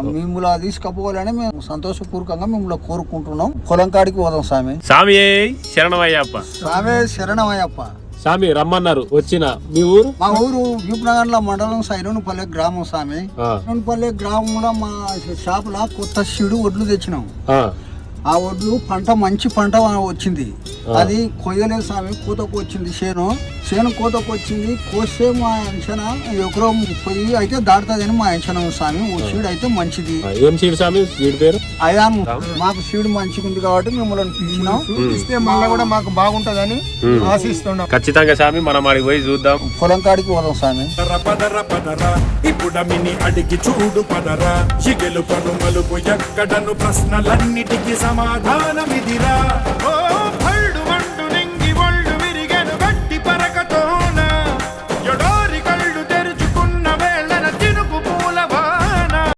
మిమ్మల్ని తీసుకపోవాలని మేము సంతోషపూర్వకంగా మిమ్మల్ని కోరుకుంటున్నాం. పొలం కాడికి పోదాం స్వామి. స్వామి శరణమయ్యప్ప. స్వామి శరణమయ్యప్ప. స్వామి రమ్మన్నారు. వచ్చిన మీ ఊరు? మా ఊరు వీపనగర్ల మండలం సైరోనిపల్లె గ్రామం స్వామి. సైరోనిపల్లె గ్రామంలో మా షాపులో కొత్త సీడు ఒడ్లు తెచ్చినాం. ఆ, ఒడ్లు పంట మంచి పంట వచ్చింది. అది కొయ్యలేదు స్వామి కోతకు వచ్చింది చేను. చేను కోతకు వచ్చింది కోస్తే మా అంచనా ఎకరో పొయ్యి అయితే దాడుతుందని మా అంచనా స్వామి. ఓ సీడ్ అయితే మంచిది. ఏం సీడ్ స్వామి? వీడి పేరు? అయాన్. మాకు సీడ్ మంచిగా ఉంది కాబట్టి మిమ్మల్ని పిలిచినాం. ఇస్తే మళ్ళీ కూడా మాకు బాగుంటదని ఆశిస్తున్నాం. ఖచ్చితంగా స్వామి మనం అడిగి పోయి చూద్దాం. పొలం కాడికి పోదాం స్వామి. ఇప్పుడమిని అడిగి చూడు పదరా. చిగెలు పను మలుపు ఎక్కడను ప్రశ్నలన్నిటికీ సమాధానమిదిరా. ఓ